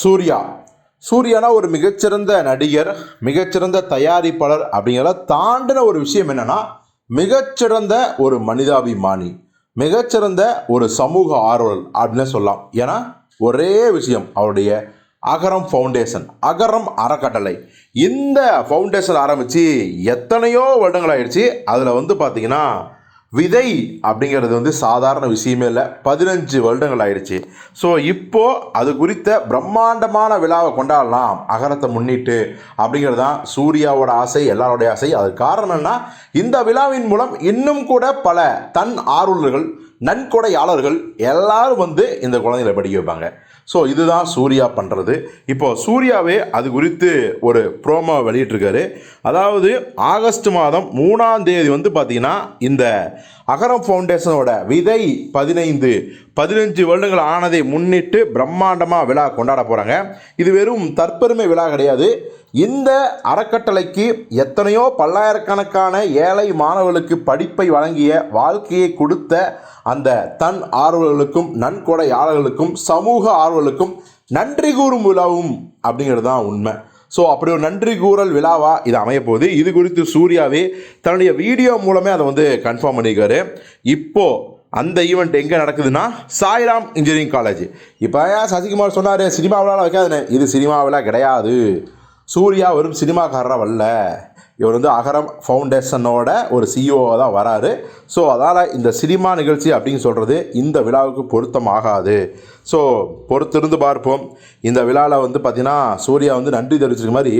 சூர்யா. சூர்யானா ஒரு மிகச்சிறந்த நடிகர் மிகச்சிறந்த தயாரிப்பாளர் அப்படிங்கிறத தாண்டின ஒரு விஷயம் என்னன்னா மிகச்சிறந்த ஒரு மனிதாபிமானி மிகச்சிறந்த ஒரு சமூக ஆர்வலர் அப்படின்னு சொல்லலாம். ஏன்னா ஒரே விஷயம் அவருடைய அகரம் ஃபவுண்டேஷன் அகரம் அறக்கட்டளை. இந்த ஃபவுண்டேஷன் ஆரம்பித்து எத்தனையோ வருடங்கள் ஆயிடுச்சு. அதில் வந்து பார்த்திங்கன்னா விதை அப்படிங்கிறது வந்து சாதாரண விஷயமே இல்லை. பதினஞ்சு வருடங்கள் ஆயிடுச்சு. ஸோ இப்போ அது குறித்த பிரம்மாண்டமான விழாவை கொண்டாடலாம். அகரத்தை முன்னிட்டு அப்படிங்கிறது தான் சூர்யாவோட ஆசை எல்லாரோடைய ஆசை. அது காரணம் என்ன இந்த விழாவின் மூலம் இன்னும் கூட பல தன் ஆர்வலர்கள் நன்கொடையாளர்கள் எல்லாரும் வந்து இந்த குழந்தைகளை படிக்க வைப்பாங்க. ஸோ இதுதான் சூர்யா பண்ணுறது இப்போ சூர்யாவே அது குறித்து ஒரு ப்ரோமோ வெளியிட்டிருக்காரு. அதாவது ஆகஸ்ட் மாதம் மூணாம் தேதி வந்து பார்த்திங்கன்னா இந்த அகரம் ஃபவுண்டேஷனோட விதை பதினைந்து பதினஞ்சு வருடங்கள் ஆனதை முன்னிட்டு பிரம்மாண்டமாக விழா கொண்டாட போகிறாங்க இது வெறும் தற்பெருமை விழா கிடையாது. இந்த அறக்கட்டளைக்கு எத்தனையோ பல்லாயிரக்கணக்கான ஏழை மாணவர்களுக்கு படிப்பை வழங்கிய வாழ்க்கையை கொடுத்த அந்த தன் ஆர்வலர்களுக்கும் நன்கொடையாளர்களுக்கும் சமூக ஆர்வலர்களுக்கும் நன்றி கூறும் விழாவும் அப்படிங்கிறது தான் உண்மை. ஸோ அப்படி ஒரு நன்றி கூறல் விழாவாக இது அமைய போகுது. இது குறித்து சூர்யாவே தன்னுடைய வீடியோ மூலமே அதை வந்து கன்ஃபார்ம் பண்ணியிருக்காரு. இப்போது அந்த ஈவெண்ட் எங்கே நடக்குதுன்னா சாய்ராம் இன்ஜினியரிங் காலேஜ் இப்போ ஏன் சசிகுமார் சொன்னார் சினிமா விழா வைக்காதுன்னு? இது சினிமா விழா கிடையாது. சூர்யா வெறும் சினிமாக்காரராக வரல இவர் வந்து அகரம் ஃபவுண்டேஷனோட ஒரு சிஇஓவாக தான் வராரு. ஸோ அதனால் இந்த சினிமா நிகழ்ச்சி அப்படின்னு சொல்கிறது இந்த விழாவுக்கு பொருத்தமாகாது ஸோ பொறுத்திருந்து பார்ப்போம். இந்த விழாவில் வந்து பார்த்திங்கன்னா சூர்யா வந்து நன்றி தெரிவிச்சிருக்க மாதிரி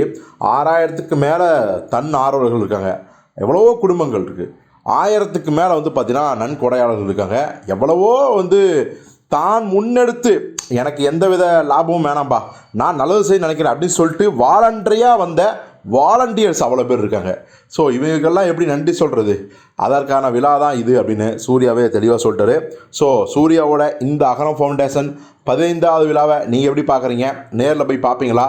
ஆறாயிரத்துக்கு மேலே தன் ஆர்வலர்கள் இருக்காங்க. எவ்வளவோ குடும்பங்கள் இருக்குது ஆயிரத்துக்கு மேலே வந்து பார்த்தீங்கன்னா நன்கொடையாளர்கள் இருக்காங்க. எவ்வளவோ வந்து தான் முன்னெடுத்து எனக்கு எந்த வித லாபமும் வேணாம்பா நான் நல்லது செய்ய நினைக்கிறேன் அப்படின்னு சொல்லிட்டு வாலண்டரியாக வந்த வாலண்டியர்ஸ் அவ்வளோ பேர் இருக்காங்க. ஸோ இவங்களுக்கெல்லாம் எப்படி நன்றி சொல்கிறது அதற்கான விழா தான் இது அப்படின்னு சூர்யாவே தெளிவாக சொல்லிட்டாரு. ஸோ சூர்யாவோட இந்த அகரம் ஃபவுண்டேஷன் பதினைந்தாவது விழாவை நீங்கள் எப்படி பார்க்குறீங்க? நேரில் போய் பார்ப்பீங்களா?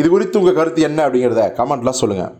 இது குறித்து உங்கள் கருத்து என்ன அப்படிங்கிறத கமெண்ட்லாம் சொல்லுங்கள்